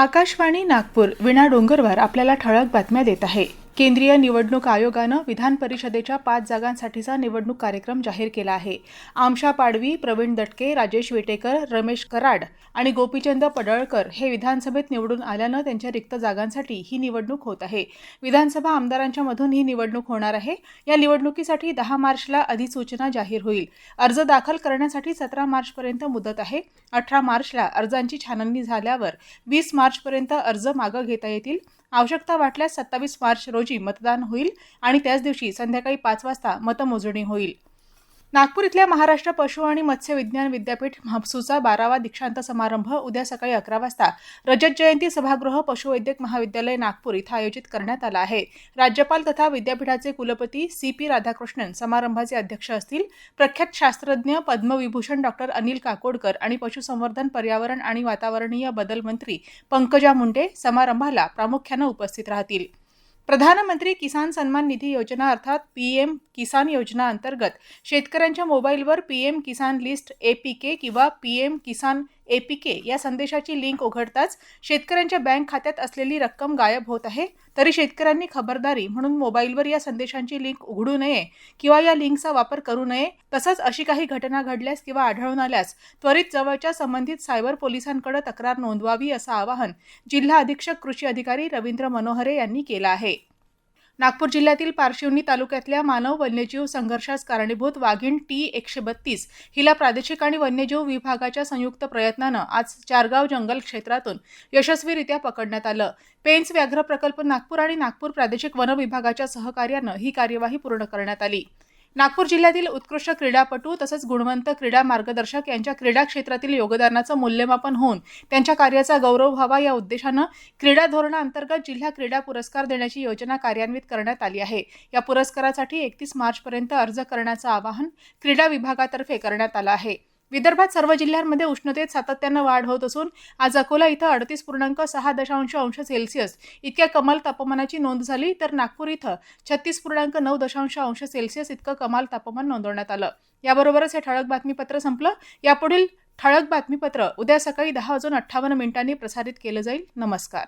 आकाशवाणी नागपूर विणा डोंगरवार आपल्याला ठळक बातम्या देत आहे. केंद्रीय निवडणूक आयोगानं विधान परिषदेच्या पाच जागांसाठीचा निवडणूक कार्यक्रम जाहीर केला आहे. आमशा पाडवी प्रवीण दटके राजेश विटेकर रमेश कराड आणि गोपीचंद पडळकर हे विधानसभेत निवडून आल्यानं त्यांच्या रिक्त जागांसाठी ही निवडणूक होत आहे. विधानसभा आमदारांच्या मधून ही निवडणूक होणार आहे. या निवडणुकीसाठी दहा मार्चला अधिसूचना जाहीर होईल. अर्ज दाखल करण्यासाठी सतरा मार्चपर्यंत मुदत आहे. अठरा मार्चला अर्जांची छाननी झाल्यावर वीस मार्चपर्यंत अर्ज मागं घेता येतील. आवश्यकता वाटल्यास सत्तावीस मार्च रोजी मतदान होईल आणि त्याच दिवशी संध्याकाळी पाच वाजता मतमोजणी होईल. नागपूर इथल्या महाराष्ट्र पशु आणि मत्स्य विज्ञान विद्यापीठ म्हापसूचा बारावा दीक्षांत समारंभ उद्या सकाळी अकरा वाजता. रजत जयंती सभागृह पशुवैद्यक महाविद्यालय नागपूर इथं आयोजित करण्यात आला आहे. राज्यपाल तथा विद्यापीठाचे कुलपती सी पी राधाकृष्णन समारंभाचे अध्यक्ष असतील. प्रख्यात शास्त्रज्ञ पद्मविभूषण डॉक्टर अनिल काकोडकर आणि पशुसंवर्धन पर्यावरण आणि वातावरणीय बदल मंत्री पंकजा मुंडे समारंभाला प्रामुख्यानं उपस्थित राहतील. प्रधानमंत्री किसान सन्मान निधी योजना अर्थात पी एम किसान योजना अंतर्गत शेतकऱ्यांच्या मोबाईलवर P M Kisan list A P K किंवा P M Kisan A P K या संदेशाची लिंक उघडताच शेतकऱ्यांच्या बँक खात्यात असलेली रक्कम गायब होत आहे. तरी शेतकऱ्यांनी खबरदारी म्हणून मोबाईलवर या संदेशांची लिंक उघडू नये किंवा या लिंकचा वापर करू नये. तसंच अशी काही घटना घडल्यास किंवा आढळून आल्यास त्वरित जवळच्या संबंधित सायबर पोलिसांकडे तक्रार नोंदवावी असं आवाहन जिल्हा अधीक्षक कृषी अधिकारी रवींद्र मनोहरे यांनी केलं आहे. नागपूर जिल्ह्यातील पारशिवनी तालुक्यातल्या मानव वन्यजीव संघर्षास कारणीभूत वाघीण टी एकशे बत्तीस हिला प्रादेशिक आणि वन्यजीव विभागाच्या संयुक्त प्रयत्नानं आज चारगाव जंगल क्षेत्रातून यशस्वीरित्या पकडण्यात आलं. पेन्स व्याघ्र प्रकल्प नागपूर आणि नागपूर प्रादेशिक वन विभागाच्या सहकार्यानं ही कार्यवाही पूर्ण करण्यात आली. नागपूर जिल्ह्यातील उत्कृष्ट क्रीडापटू तसंच गुणवंत क्रीडा मार्गदर्शक यांच्या क्रीडा क्षेत्रातील योगदानाचं मूल्यमापन होऊन त्यांच्या कार्याचा गौरव व्हावा या उद्देशानं क्रीडा धोरणाअंतर्गत जिल्हा क्रीडा पुरस्कार देण्याची योजना कार्यान्वित करण्यात आली आहे. या पुरस्कारासाठी एकतीस मार्चपर्यंत अर्ज करण्याचं आवाहन क्रीडा विभागातर्फे करण्यात आलं आहे. विदर्भात सर्व जिल्ह्यांमध्ये उष्णतेत सातत्यानं वाढ होत असून आज अकोला इथं अडतीस पूर्णांक सहा दशांश अंश सेल्सिअस. इतक्या कमाल तापमानाची नोंद झाली तर नागपूर इथं छत्तीस पूर्णांक नऊ दशांश अंश सेल्सिअस इतकं कमाल तापमान नोंदवण्यात आलं. याबरोबरच हे ठळक बातमीपत्र संपलं. यापुढील ठळक बातमीपत्र उद्या सकाळी दहा वाजून अठ्ठावन्न मिनिटांनी प्रसारित केलं जाईल. नमस्कार.